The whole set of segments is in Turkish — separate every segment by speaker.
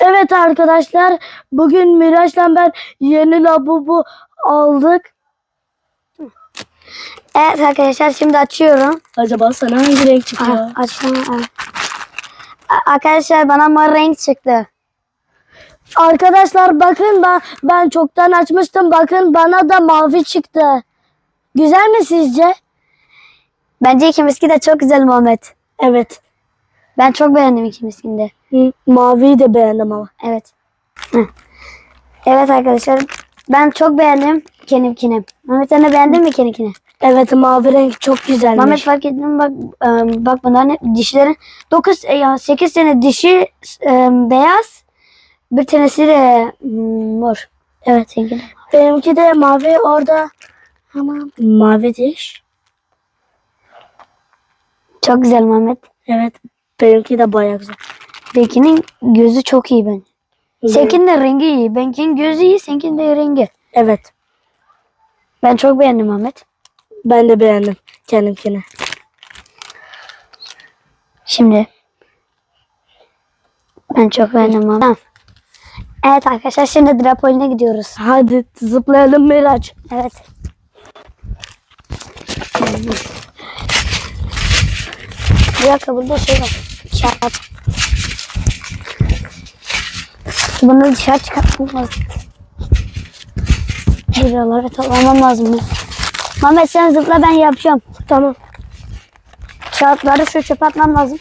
Speaker 1: Evet arkadaşlar bugün Miraç'la ben yeni labubu aldık.
Speaker 2: Evet arkadaşlar şimdi açıyorum.
Speaker 1: Acaba sana hangi renk çıkıyor?
Speaker 2: Ah, açtım. evet. A- Arkadaşlar bana mor renk çıktı.
Speaker 1: Arkadaşlar bakın ben, ben çoktan açmıştım. Bakın bana da mavi çıktı. Güzel mi sizce?
Speaker 2: Bence ikimizinki de çok güzel Muhammed.
Speaker 1: Evet.
Speaker 2: Ben çok beğendim ikimizinkini de.
Speaker 1: Maviyi de beğendim ama.
Speaker 2: Evet. Evet arkadaşlar ben çok beğendim kenimkini. Muhammed sen de beğendin mi kenimkini?
Speaker 1: Evet mavi renk çok güzelmiş.
Speaker 2: Muhammed fark ettin mi? Bak, e, bak bunların dişlerin 9 ya 8 tane dişi e, beyaz. Bir tanesi de mm, mor. Evet seninki.
Speaker 1: Benimki de mavi orada. Ama mavi diş.
Speaker 2: Çok güzel Muhammed.
Speaker 1: Evet. Benimki de bayağı güzel.
Speaker 2: Benimkinin gözü çok iyi ben. Seninkinin de rengi iyi. Benimkinin gözü iyi, seninkinin de rengi.
Speaker 1: Evet.
Speaker 2: Ben çok beğendim Ahmet.
Speaker 1: Ben de beğendim kendimkini.
Speaker 2: Şimdi. Ben çok beğendim. Tamam. Evet arkadaşlar şimdi Drapolin'e gidiyoruz.
Speaker 1: Hadi zıplayalım Miraç.
Speaker 2: Evet. Bir dakika burada şey var. Kağıt. Bunu dışarı çıkartmam lazım. Buraları toplamam lazım. Mehmet sen zıpla ben yapacağım.
Speaker 1: Tamam.
Speaker 2: Kağıtları şu çöpe atmam lazım.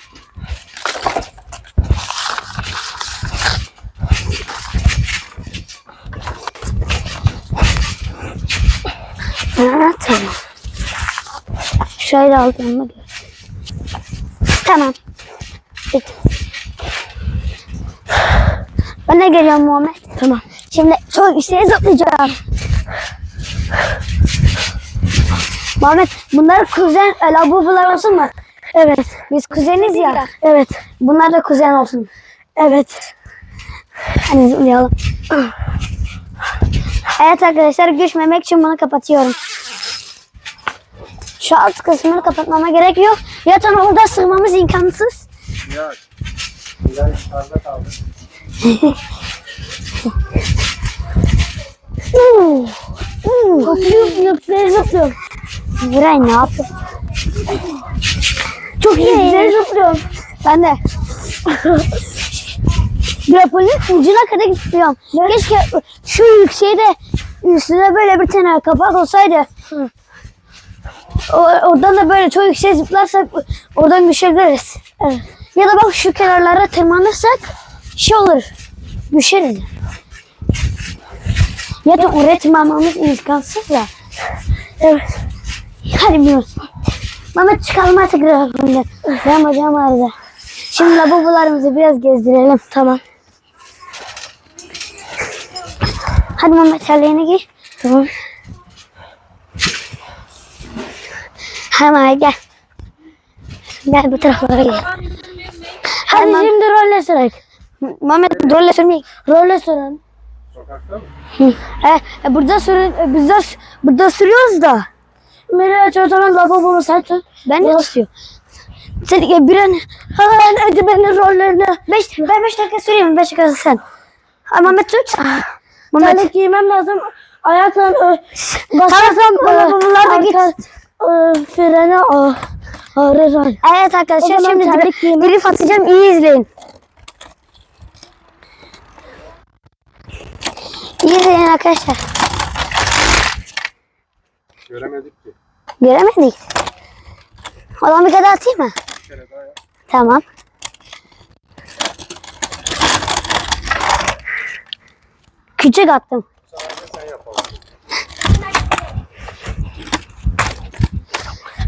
Speaker 2: Ha, tamam. Şöyle aldığımı gör. Tamam. Bitti. De geliyorum Muhammed.
Speaker 1: Tamam.
Speaker 2: Şimdi çok yükseğe zıplayacağım. Muhammed bunlar kuzen e, labubular olsun mu?
Speaker 1: Evet.
Speaker 2: Biz kuzeniz ya.
Speaker 1: Evet.
Speaker 2: Bunlar da kuzen olsun.
Speaker 1: Evet.
Speaker 2: Hadi zıplayalım. Evet arkadaşlar düşmemek için bunu kapatıyorum. Şu alt kısmını kapatmama gerek yok. Zaten orada sığmamız imkansız.
Speaker 3: Yok. Bilal yukarıda kaldı.
Speaker 1: Zıplıyorum, yükseğe zıplıyorum.
Speaker 2: Miray ne yapıyor?
Speaker 1: Çok iyi yükseğe zıplıyorum.
Speaker 2: Ben de. Grapolin ucuna kadar gidiyorum. Keşke şu yükseğde üstüne böyle bir tane kapak olsaydı. O, oradan da böyle çok yüksek zıplarsak oradan düşebiliriz.
Speaker 1: Evet.
Speaker 2: Ya da bak şu kenarlara tırmanırsak şey olur. Düşeriz. Ya da tırmanmamız imkansız ya.
Speaker 1: Evet.
Speaker 2: Hadi biliyoruz. Mehmet çıkalım artık grafiğinden. Ben bacağım ağrıdı. Şimdi lavabolarımızı biraz gezdirelim.
Speaker 1: Tamam.
Speaker 2: Hadi Mehmet terliğine giy.
Speaker 1: Tamam.
Speaker 2: Hemen gel. Gel bu taraflara gel.
Speaker 1: Hadi
Speaker 2: Tamam.
Speaker 1: şimdi rolle sürek.
Speaker 2: Mehmet rolle sürmeyin.
Speaker 1: Rolle sürelim.
Speaker 3: Sokakta mı?
Speaker 2: E, e, burada sürü, e, biz de, s- burada sürüyoruz da.
Speaker 1: Miraç o zaman lavabomu sen tut.
Speaker 2: Ben de
Speaker 1: Yok.
Speaker 2: tutuyorum. Sen e, bir an
Speaker 1: ben hadi benim rollerini.
Speaker 2: beş, ben beş dakika süreyim. Beş dakika sen. Ha, Mehmet tut. Mehmet.
Speaker 1: Terlik giymem lazım. Ayakla
Speaker 2: Tamam,
Speaker 1: basarsam
Speaker 2: lavabolar da git.
Speaker 1: frene ağrır.
Speaker 2: Evet arkadaşlar şimdi drift atacağım. İyi izleyin. İyi izleyin arkadaşlar.
Speaker 3: Göremedik ki.
Speaker 2: Göremedik. O zaman bir kere atayım mı?
Speaker 3: Bir kere daha yap.
Speaker 2: Tamam. Küçük attım.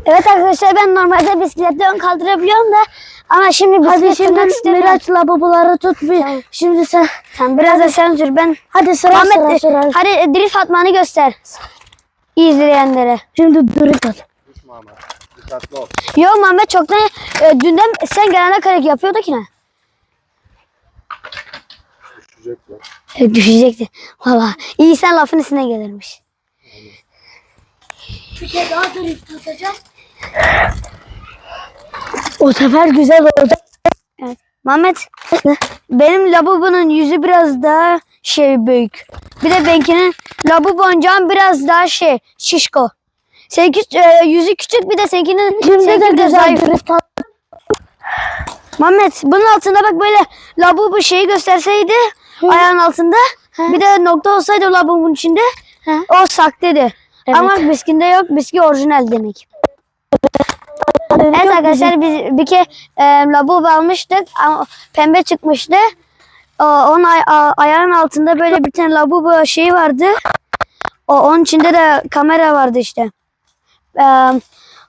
Speaker 2: Evet arkadaşlar ben normalde bisiklette ön kaldırabiliyorum da ama şimdi
Speaker 1: Hadi
Speaker 2: bisiklet
Speaker 1: şimdi
Speaker 2: sürmek istemiyorum.
Speaker 1: Miraç lavaboları tut bir. Şimdi sen.
Speaker 2: Sen biraz da sen sür ben.
Speaker 1: Hadi sıra sıra
Speaker 2: Ahmet
Speaker 1: sıra.
Speaker 2: hadi drift atmanı göster. İzleyenlere.
Speaker 1: Şimdi drift at.
Speaker 3: Dikkatli ol.
Speaker 2: Mehmet çoktan e, dünden sen gelene kadar yapıyordu ki ne?
Speaker 3: Düşecek ya.
Speaker 2: E, düşecekti. Valla iyi sen lafın üstüne gelirmiş.
Speaker 1: Bir kere daha drift atacağız. O sefer güzel olacak.
Speaker 2: Evet. Mehmet benim lavabonun yüzü biraz daha şey büyük. Bir de benimkinin lavabon cam biraz daha şey şişko. Seninki e, yüzü küçük bir de seninkinin
Speaker 1: Şimdi de güzel
Speaker 2: zayıf. Mehmet bunun altında bak böyle lavabo şeyi gösterseydi ayağın altında bir de nokta olsaydı o lavabonun içinde o sakteydi.
Speaker 1: Evet.
Speaker 2: Ama biskinde yok. Biski orijinal demek. Evet arkadaşlar biz bir kere e, lavabo almıştık ama pembe çıkmıştı. O, onun ay- a- ayağın altında böyle bir tane lavabo şeyi vardı. O, onun içinde de kamera vardı işte. E,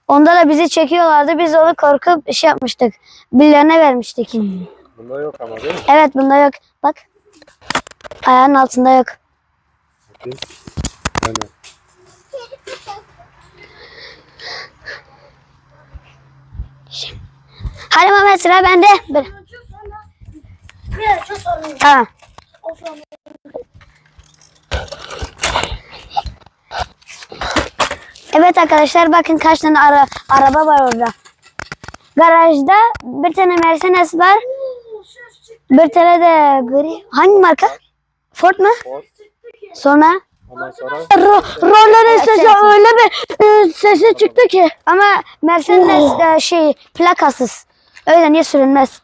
Speaker 2: onda da bizi çekiyorlardı. Biz onu korkup şey yapmıştık. Birilerine vermiştik.
Speaker 3: Bunda yok ama değil mi?
Speaker 2: Evet bunda yok. Bak. Ayağın altında yok.
Speaker 3: Bakayım. Yani
Speaker 2: Hadi Mehmet sıra bende. Bir. Tamam. Evet arkadaşlar bakın kaç tane ara, araba var orada. Garajda bir tane Mercedes var. Bir tane de gri. Hangi marka? Ford mu?
Speaker 3: Ford.
Speaker 2: Sonra
Speaker 3: Ondan sonra
Speaker 1: Ro rollerin sesi öyle bir e, sesi çıktı ki.
Speaker 2: ama Mercedes e, şey plakasız. Öyle niye sürülmez?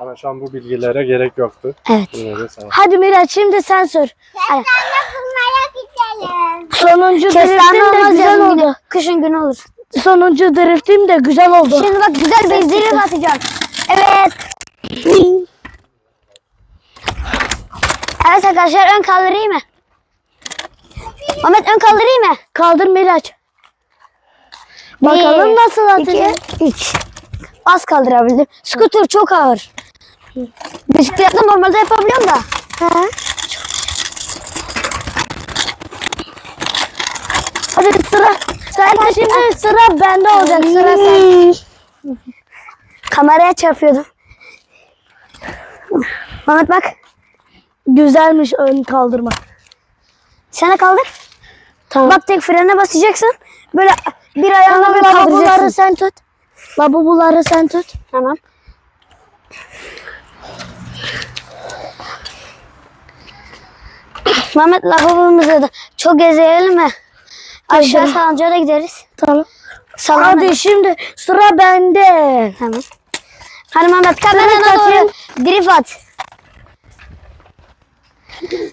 Speaker 3: ama şu an bu bilgilere gerek yoktu.
Speaker 2: Evet.
Speaker 3: Yine de sana.
Speaker 1: Hadi Miraç şimdi sen sür. Sonuncu
Speaker 2: Kestane
Speaker 1: driftim de
Speaker 2: olmaz
Speaker 1: güzel
Speaker 2: yazın
Speaker 1: oldu.
Speaker 2: günü. Kışın günü olur.
Speaker 1: Sonuncu driftim de güzel oldu.
Speaker 2: Şimdi bak güzel bir zirve atacağım. Evet. Evet arkadaşlar ön kaldırayım mı? Ahmet ön kaldırayım mı?
Speaker 1: Kaldır Miraç. Bakalım
Speaker 2: Bir,
Speaker 1: nasıl atacak.
Speaker 2: İki, üç. Az kaldırabildim. Scooter çok ağır. Bisikletle normalde yapabiliyorum da.
Speaker 1: Hadi sıra. Sen şimdi sıra bende olacak. Sıra sen.
Speaker 2: Kameraya çarpıyordum. Ahmet bak.
Speaker 1: Güzelmiş ön kaldırma.
Speaker 2: Sana kaldır.
Speaker 1: Tamam.
Speaker 2: Bak tek frene basacaksın. Böyle bir ayağına böyle kaldıracaksın.
Speaker 1: sen tut. Lavaboları sen tut.
Speaker 2: Tamam. Mehmet lavabomuzu da çok gezelim mi? Aşağı salıncağa da gideriz.
Speaker 1: Tamam.
Speaker 2: Salona
Speaker 1: Hadi şimdi sıra bende.
Speaker 2: Tamam. Hadi Mehmet kamerana doğru drift at.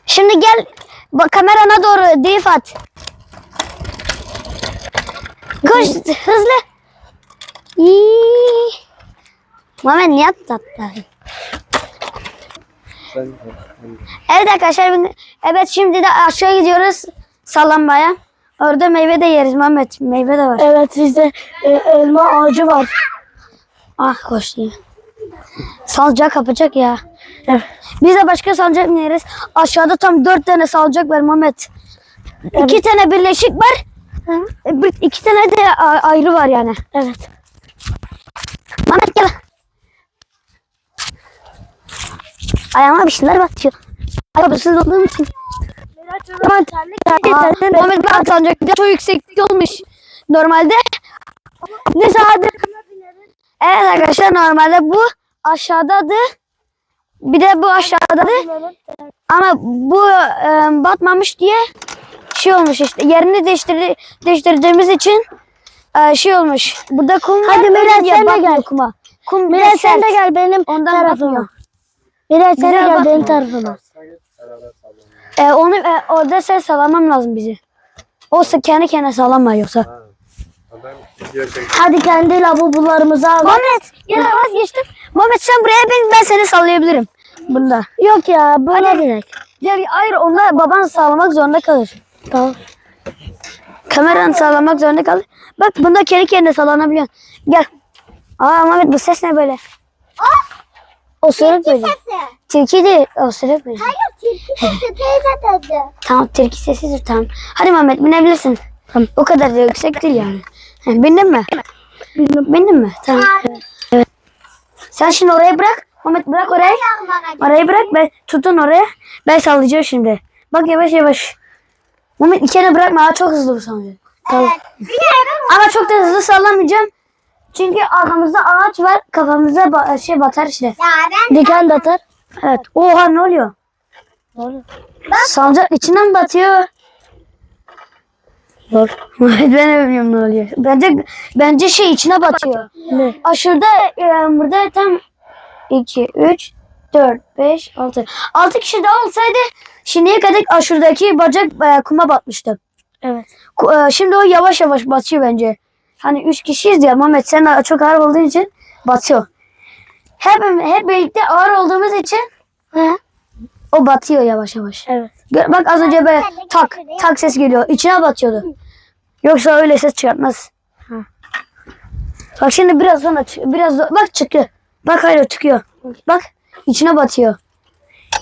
Speaker 2: Şimdi gel bak kamerana doğru drift at. Koş hızlı. İyi. Mehmet niye atlattı? Evet arkadaşlar evet şimdi de aşağı gidiyoruz sallanmaya. Orada meyve de yeriz Mehmet. Meyve de var.
Speaker 1: Evet bizde e, elma ağacı var.
Speaker 2: Ah koştu. ya. Salıncak kapacak ya.
Speaker 1: Evet.
Speaker 2: Biz de başka salıncak mı yeriz? Aşağıda tam dört tane salıncak var Mehmet. İki tane birleşik var. E, bir- iki tane de ayrı var yani.
Speaker 1: Evet.
Speaker 2: Mehmet gel. Ayağıma bir şeyler batıyor. Ayakkabısız olduğum için.
Speaker 1: Hemen terlik.
Speaker 2: Mehmet bak salıncak bir de çok yükseklik olmuş. Normalde
Speaker 1: Neyse hadi.
Speaker 2: Evet arkadaşlar normalde bu aşağıdadı. Bir de bu aşağıdadı. Ama bu e, batmamış diye şey olmuş işte. Yerini değiştir değiştirdiğimiz için e, şey olmuş. Burada kum var.
Speaker 1: Hadi
Speaker 2: öyle
Speaker 1: Miraç,
Speaker 2: diye
Speaker 1: sen de gel.
Speaker 2: Kuma. Kum biraz
Speaker 1: sen de gel benim
Speaker 2: Ondan
Speaker 1: tarafıma. Miraç sen de gel benim tarafıma.
Speaker 3: Sen.
Speaker 2: E, onu e, orada ses sağlamam lazım bizi. O sı- kendi kendine sağlamıyor yoksa.
Speaker 3: Ha. Ben.
Speaker 1: Hadi kendi lavabolarımızı al.
Speaker 2: Muhammed ya vazgeçtim. Muhammed sen buraya bin ben seni sallayabilirim. Bunda.
Speaker 1: Yok ya bana
Speaker 2: Hadi.
Speaker 1: direkt.
Speaker 2: Ya hayır onlar baban sağlamak zorunda kalır.
Speaker 1: Tamam.
Speaker 2: Kameranı sağlamak zorunda kalır. Bak bunda kendi kendine sallanabiliyorsun. Gel. Aa Mehmet bu ses ne böyle? O sırık böyle. Tilki değil. O sırık böyle. Tamam tilki sesidir tamam. Hadi Mehmet binebilirsin. Tamam. O kadar da yüksek değil yani. He, bindin mi? Bindim. Bindin mi? Tamam. Evet. Sen şimdi orayı bırak. Mehmet bırak orayı. Orayı bırak. Ben tutun oraya. Ben sallayacağım şimdi. Bak yavaş yavaş. Mehmet kere bırakma. Ha, çok hızlı bu sallayacak. Tamam. Ama çok da hızlı sallamayacağım. Çünkü arkamızda ağaç var. Kafamıza ba- şey batar işte. Diken de atar. Evet. Oha ne oluyor?
Speaker 1: Ne oluyor?
Speaker 2: Sancak içinden batıyor. Dur. ben de bilmiyorum ne oluyor. Bence bence şey içine batıyor.
Speaker 1: Ne?
Speaker 2: Aşırıda e, burada tam 2, 3, 4, 5, 6. 6 kişi daha olsaydı şimdiye kadar aşırdaki bacak e, kuma batmıştı.
Speaker 1: Evet.
Speaker 2: Ku- e, Şimdi o yavaş yavaş batıyor bence. Hani 3 kişiyiz ya Mehmet sen de çok ağır olduğun için batıyor. Hep, hep birlikte ağır olduğumuz için
Speaker 1: He?
Speaker 2: o batıyor yavaş yavaş.
Speaker 1: Evet.
Speaker 2: Gör- Bak az önce böyle tak tak ses geliyor. İçine batıyordu. Yoksa öyle ses çıkartmaz.
Speaker 1: Ha.
Speaker 2: Bak şimdi biraz sonra biraz bak çıkıyor. Bak hayır çıkıyor. Bak içine batıyor.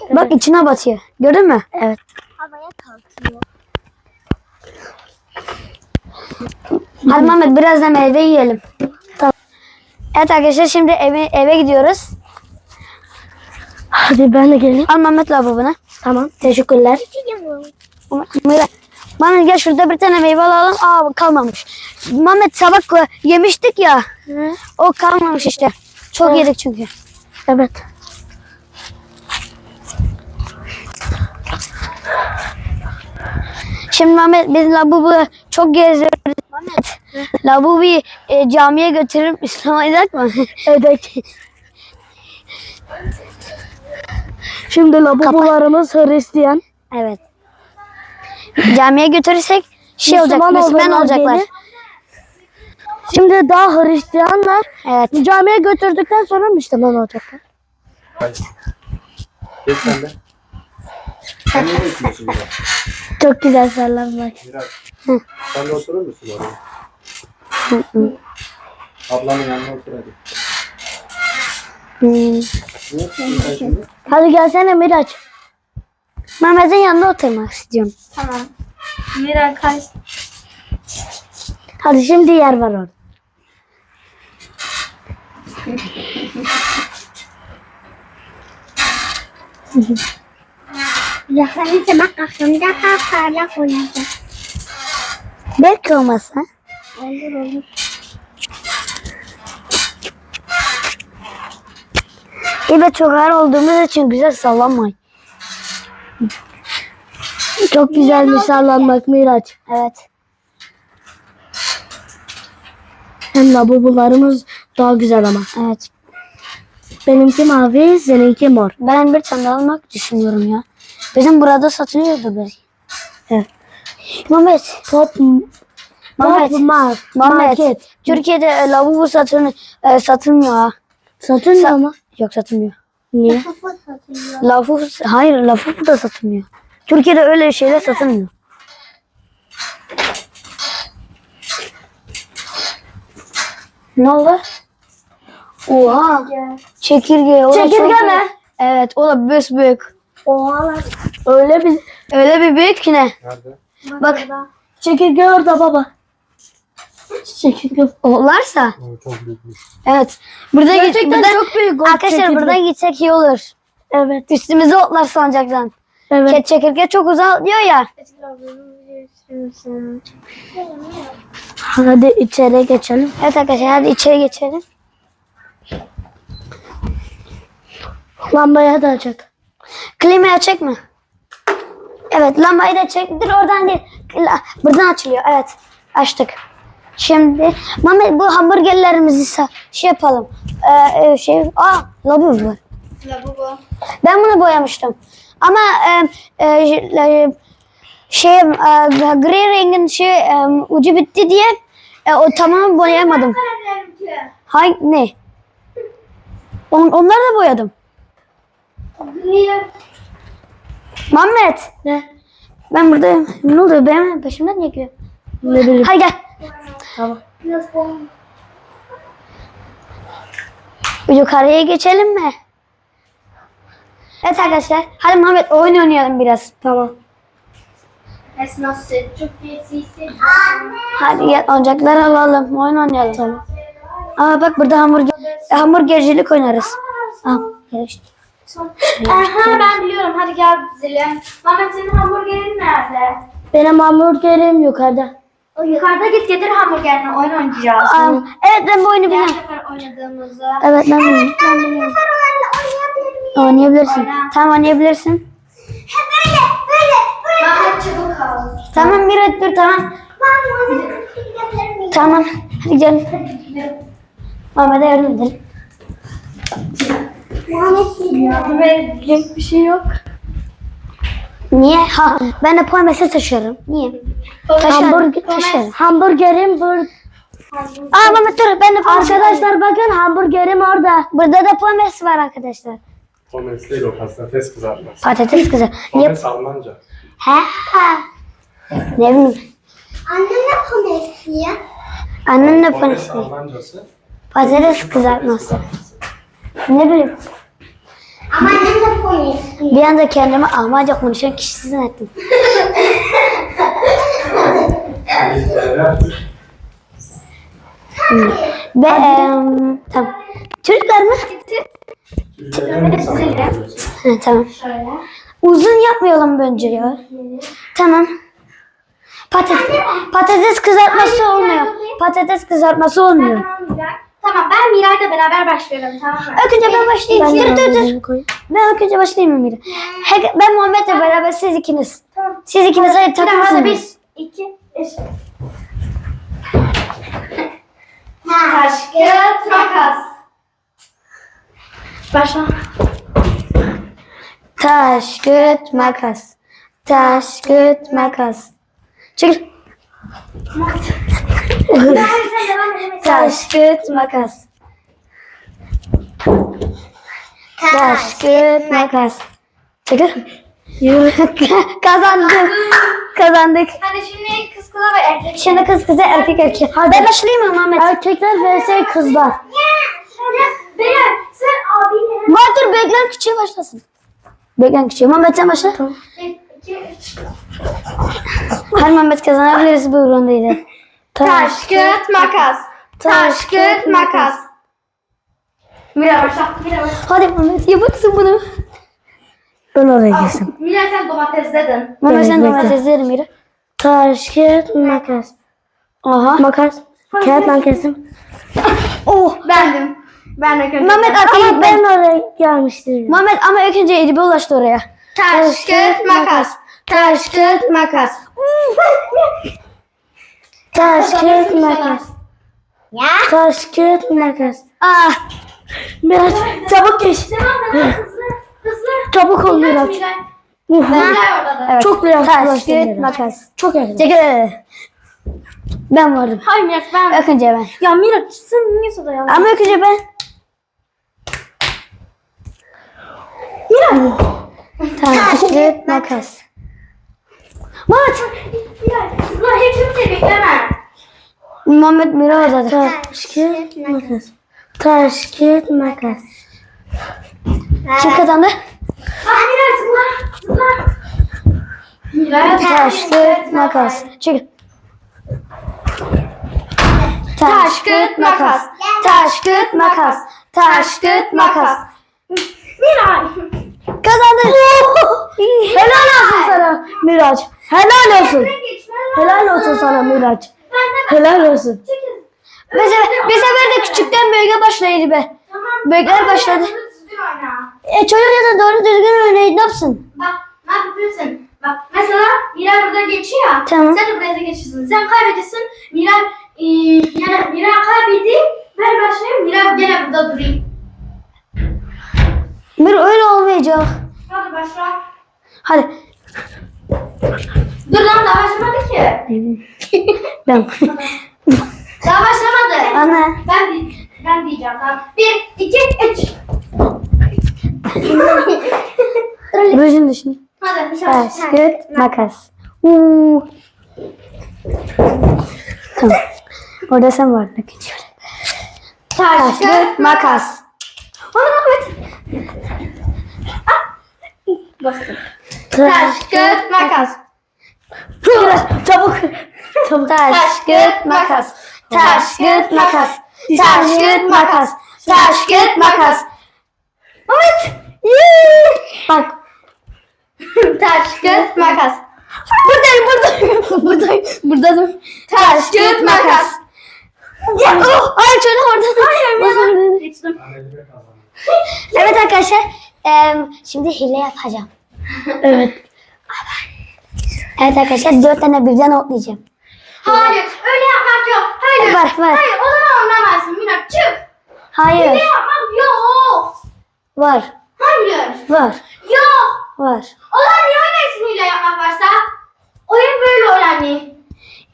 Speaker 2: Bak içine batıyor. Gördün mü?
Speaker 1: Evet.
Speaker 4: Havaya kalkıyor.
Speaker 2: Hadi Mehmet birazdan meyve yiyelim. Tamam. Evet arkadaşlar şimdi eve, eve gidiyoruz.
Speaker 1: Hadi ben de geleyim.
Speaker 2: Al Mehmet lavabona.
Speaker 1: Tamam. Teşekkürler.
Speaker 2: Mehmet gel şurada bir tane meyve alalım. Aa kalmamış. Mehmet sabah yemiştik ya. O kalmamış işte. Çok
Speaker 1: Evet.
Speaker 2: yedik çünkü.
Speaker 1: Evet.
Speaker 2: Şimdi Mehmet biz Labubu çok geziyoruz. Mehmet Labubu'yu e, camiye götürüp Müslümanlayacak mı?
Speaker 1: Evet. Şimdi labubularımız Hristiyan.
Speaker 2: evet. Camiye götürürsek şey olacak
Speaker 1: Müslüman
Speaker 2: Müslüman
Speaker 1: olurlar
Speaker 2: olacaklar.
Speaker 1: diye. Şimdi daha Hristiyanlar.
Speaker 2: Evet.
Speaker 1: Camiye götürdükten sonra Müslüman olacaklar.
Speaker 3: Hayır. Geç sen de. Sen Miraç?
Speaker 1: Çok güzel sallanmak.
Speaker 3: Miraç. Sen de oturur musun oraya? Ablanın yanına otur hadi.
Speaker 2: Hmm.
Speaker 1: Hadi gelsene Miraç.
Speaker 2: Mehmet'in yanında oturmak istiyorum.
Speaker 4: Tamam. Mira kaç.
Speaker 1: Hadi şimdi yer var orada.
Speaker 4: Yaklanınca bak aklımda parlak olacak.
Speaker 2: Belki olmasa.
Speaker 4: Olur olur.
Speaker 2: Evet çok ağır olduğumuz için güzel sallanmayın.
Speaker 1: Çok güzel bir sallanmak Miraç.
Speaker 2: Evet.
Speaker 1: Hem labubularımız daha güzel ama.
Speaker 2: Evet.
Speaker 1: Benimki mavi, seninki mor.
Speaker 2: Ben bir tane almak düşünüyorum ya. Bizim burada satılıyordu bir.
Speaker 1: Evet.
Speaker 2: Mehmet.
Speaker 1: Top,
Speaker 2: Mehmet. Mehmet.
Speaker 1: market.
Speaker 2: Türkiye'de e, lavabo satın, e, satılmıyor ha.
Speaker 1: Satılmıyor ama.
Speaker 2: Yok satılmıyor.
Speaker 1: Niye?
Speaker 2: Lavabo, hayır lavabo da satılmıyor. Türkiye'de öyle şeyler satılmıyor. Ne oldu? Oha. Çekirge.
Speaker 1: Çekirge
Speaker 2: çok-
Speaker 1: mi?
Speaker 2: Evet o da büyük.
Speaker 1: Oha lan. Öyle bir
Speaker 2: Öyle bir büyük ki ne?
Speaker 3: Nerede?
Speaker 2: Bak
Speaker 1: çekirge orada baba. Çekirge.
Speaker 2: olarsa.
Speaker 3: Oo, çok büyükmüş.
Speaker 2: Evet. Burada
Speaker 1: Gerçekten
Speaker 2: burada,
Speaker 1: çok büyük o
Speaker 2: Arkadaşlar
Speaker 1: çekirge.
Speaker 2: buradan gitsek iyi olur.
Speaker 1: Evet.
Speaker 2: Üstümüze otlar sancaktan.
Speaker 1: Evet.
Speaker 2: Ket çekirge çok uzak diyor ya.
Speaker 1: Hadi içeri geçelim.
Speaker 2: Evet arkadaşlar hadi içeri geçelim.
Speaker 1: Lambayı da açık.
Speaker 2: Klimayı açık mı? Evet lambayı da çek. Dur oradan değil. Buradan açılıyor. Evet. Açtık. Şimdi Mehmet bu hamburgerlerimizi şey yapalım. Ee, e, şey, aa labub var.
Speaker 4: Lavabo.
Speaker 2: Ben bunu boyamıştım. Ama e, e, e, şey e, gri rengin şey e, ucu bitti diye e, o tamamı boyayamadım. Hay ne? On, onları da boyadım. Mehmet.
Speaker 1: Ne?
Speaker 2: Ben buradayım. Ne oluyor? Benim peşimden niye geliyor?
Speaker 1: Ne bileyim.
Speaker 2: Hadi gel.
Speaker 1: Tamam.
Speaker 2: Yukarıya geçelim mi? Evet arkadaşlar. Hadi Mehmet oyun oynayalım biraz.
Speaker 1: Tamam.
Speaker 2: Hadi gel oyuncakları alalım. Oyun oynayalım. Tamam. Aa bak burada hamburger, hamburgercilik oynarız. Aa, gel işte.
Speaker 4: Aha ben biliyorum. Hadi gel dizelim. Mehmet senin hamburgerin nerede?
Speaker 1: Benim hamburgerim yukarıda.
Speaker 4: O yukarıda git getir hamburgerini oyun oynayacağız.
Speaker 2: Aa, evet ben bu oyunu
Speaker 4: Diğer
Speaker 2: biliyorum.
Speaker 4: sefer.
Speaker 2: Evet ben biliyorum.
Speaker 4: Ben biliyorum.
Speaker 2: Oynayabilirsin. Tamam oynayabilirsin.
Speaker 4: Böyle böyle böyle. Mahmut çabuk kal.
Speaker 2: Tamam Miraç dur tamam.
Speaker 4: Ben Muhammed'e gidebilir miyim?
Speaker 2: Tamam. Hadi gel. Muhammed'e yardım edelim.
Speaker 4: Gidiyor.
Speaker 1: Verecek bir şey yok.
Speaker 2: Niye? Ha, ben de poğaça taşıyorum. Niye?
Speaker 1: Hamburger
Speaker 2: taşıyorum.
Speaker 1: Hamburgerim bur
Speaker 2: Aa Mehmet dur ben de
Speaker 1: Arkadaşlar bakın hamburgerim orada.
Speaker 2: Burada da poğaça var arkadaşlar.
Speaker 3: Pommes değil o patates kızartması.
Speaker 2: Patates kızı. Niye?
Speaker 3: Pommes Almanca.
Speaker 2: He? Ne bileyim.
Speaker 4: Annem ne konu istiyor?
Speaker 2: Annem de
Speaker 3: Pommes
Speaker 2: poğaça.
Speaker 3: Almancası.
Speaker 2: Patates kızartması. Ne bileyim.
Speaker 4: Ama annem de konu istiyor.
Speaker 2: Bir anda kendimi Almanca konuşan kişi zannettim. Ve em, tamam. Çocuklar mı? Ha, tamam.
Speaker 4: Şöyle.
Speaker 2: Uzun yapmayalım bence ya. Tamam. Patates, patates kızartması olmuyor. Patates kızartması olmuyor.
Speaker 4: Tamam Miray. Tamam ben Miray'la beraber başlıyorum tamam mı?
Speaker 2: İlk önce ben başlayayım. Dur dur dur. Ben ilk önce başlayayım Emir. He- Ben Muhammed'le beraber siz ikiniz.
Speaker 4: Tamam.
Speaker 2: Siz ikiniz hadi
Speaker 4: Bir daha hadi
Speaker 2: takılsınız.
Speaker 4: bir, iki, üç. Taş, kağıt, makas. Başla.
Speaker 2: Taş, kağıt, makas. Taş, kağıt, makas. Çekil.
Speaker 4: Edemeyiz.
Speaker 2: Taş, kağıt, makas. Taş, kağıt, makas. Çekil. Kazandık. Kazandık.
Speaker 4: Hadi şimdi kız kıza ve erkek.
Speaker 2: Şimdi kız kıza erkek erkek. Ben başlayayım mı Muhammed?
Speaker 1: Erkekler vs kızlar.
Speaker 4: Beyler sen abiyle.
Speaker 2: Dur beklen küçüğü başlasın. Beklen küçüğü. Muhammed sen başla.
Speaker 4: Üç.
Speaker 2: Hadi Muhammed kazanabiliriz bu rondaydı.
Speaker 4: Taş, kağıt, makas. Taş, kağıt, makas. Mira başla. Mira başla.
Speaker 2: Hadi Muhammed yaparsın bunu.
Speaker 1: Ben oraya girsin.
Speaker 4: Mira sen domates dedin.
Speaker 2: Muhammed sen
Speaker 1: bekle.
Speaker 2: domateslerim yürü.
Speaker 1: Taş, kağıt, makas.
Speaker 2: Aha.
Speaker 1: Makas. Kağıt makasim.
Speaker 2: Oh.
Speaker 4: Bendim. Ben de kötü.
Speaker 2: Muhammed at
Speaker 1: Ama ben
Speaker 2: ben.
Speaker 1: oraya gelmiştim.
Speaker 2: Muhammed ama ilk önce Edip'e ulaştı oraya.
Speaker 4: Taş, kağıt, makas. Taş, kağıt, makas.
Speaker 1: Taş, kağıt, makas.
Speaker 4: Ya.
Speaker 1: Taş, kağıt, makas.
Speaker 2: Ah.
Speaker 1: Biraz çabuk geç.
Speaker 4: Hızlı. Hızlı.
Speaker 1: Çabuk ol.
Speaker 4: Miray.
Speaker 1: Uf.
Speaker 2: Evet.
Speaker 1: Çok biraz
Speaker 2: Taş, kağıt, makas.
Speaker 1: Çok yakın.
Speaker 2: Çekil. Ben varım.
Speaker 4: Hayır Miraç ben.
Speaker 2: İlk önce ben.
Speaker 4: Ya Miraç sen niye soda yalan?
Speaker 2: Ama ilk önce ben. Taş, kağıt, makas. Muhammed.
Speaker 4: Miraç hızlı hiç kimse bekleme.
Speaker 2: Muhammed Mira orada.
Speaker 1: Taş, kağıt, makas. Taş, kağıt, makas.
Speaker 2: Kim kazandı?
Speaker 4: Ah Miraç zıpla. Zıpla. Miraç.
Speaker 2: Taş, kağıt, makas. Çekil.
Speaker 4: Taş, kağıt, makas.
Speaker 2: Taş, kağıt, makas. Taş, kağıt, makas.
Speaker 4: Miraç.
Speaker 2: Kazandın.
Speaker 1: Helal olsun sana Miraç. Helal olsun. Helal olsun sana Miraç.
Speaker 4: Ben
Speaker 1: Helal olsun.
Speaker 2: sefer, bir sefer de küçükten büyüğe başlaydı be. Büyükler başladı. E çocuk ya da doğru düzgün oynayıp ne yapsın?
Speaker 4: Bak ne yapıyorsun? Bak mesela Miray burada geçiyor.
Speaker 2: Tamam.
Speaker 4: Sen de buraya da geçiyorsun. Sen kaybediyorsun. Miray e, yani Miray kaybetti. Ben başlayayım. Miray gene burada durayım.
Speaker 2: Bir öyle olmayacak.
Speaker 4: Hadi başla.
Speaker 2: Hadi.
Speaker 4: Dur lan daha başlamadı ki.
Speaker 2: Ben.
Speaker 4: Daha başlamadı.
Speaker 2: Ana.
Speaker 4: Ben ben diyeceğim tamam. Bir, iki, üç.
Speaker 2: Rujun düşün.
Speaker 4: Hadi.
Speaker 2: Taş, kağıt, makas. Uuu. Tamam. Orada sen vardın. Geçiyor. Taş, kağıt, makas. Aman Ahmet.
Speaker 4: Taş, kağıt, makas.
Speaker 2: Biraz çabuk. Çabuk. Taş, kağıt, makas. Taş, kağıt, makas. Taş, kağıt, makas. Taş, kağıt, makas. Yee. Bak.
Speaker 4: Taş, kağıt, makas.
Speaker 2: Burada Buradayım buradayım. buradayım. Buradayım.
Speaker 4: Taş, kağıt, makas.
Speaker 2: Ya, oh, hayır şöyle orada. Hayır. Evet arkadaşlar. şimdi hile yapacağım.
Speaker 1: Evet.
Speaker 2: Evet arkadaşlar dört tane birden otlayacağım.
Speaker 4: Hayır öyle yapmak yok. Hayır.
Speaker 2: Var, var.
Speaker 4: Hayır o zaman oynamazsın Mira çık.
Speaker 2: Hayır.
Speaker 4: Öyle yapmak yok.
Speaker 2: Var.
Speaker 4: Hayır.
Speaker 2: Var.
Speaker 4: Yok.
Speaker 2: Var.
Speaker 4: O zaman niye oynarsın hile yapmak varsa? Oyun böyle oynanıyor.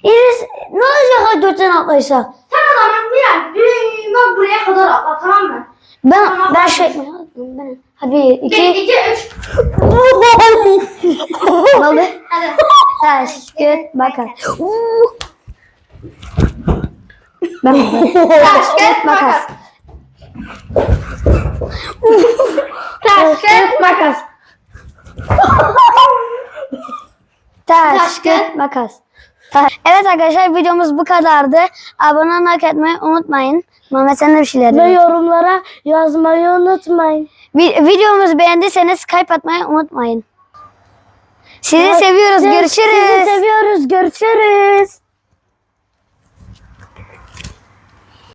Speaker 2: İris ne olacak ha dört tane atlaysak?
Speaker 4: Sen o zaman bir- bak buraya kadar atla tamam mı?
Speaker 2: Ben
Speaker 4: Tamam.
Speaker 2: ben şey ben hadi bir,
Speaker 4: Bir,
Speaker 2: iki
Speaker 4: iki, üç.
Speaker 2: ne oldu?
Speaker 4: Hadi.
Speaker 2: Taş, kağıt, makas. Ben
Speaker 4: Taş, kağıt, makas. Taş, kağıt, makas.
Speaker 2: Taş, kağıt, makas. Evet arkadaşlar videomuz bu kadardı. Abone olmayı, etmeyi unutmayın. Mehmet sen de bir şeyler
Speaker 1: Ve yorumlara yazmayı unutmayın.
Speaker 2: Vi- videomuzu beğendiyseniz Skype atmayı unutmayın. Sizi seviyoruz. Görüşürüz.
Speaker 1: Sizi seviyoruz. Görüşürüz.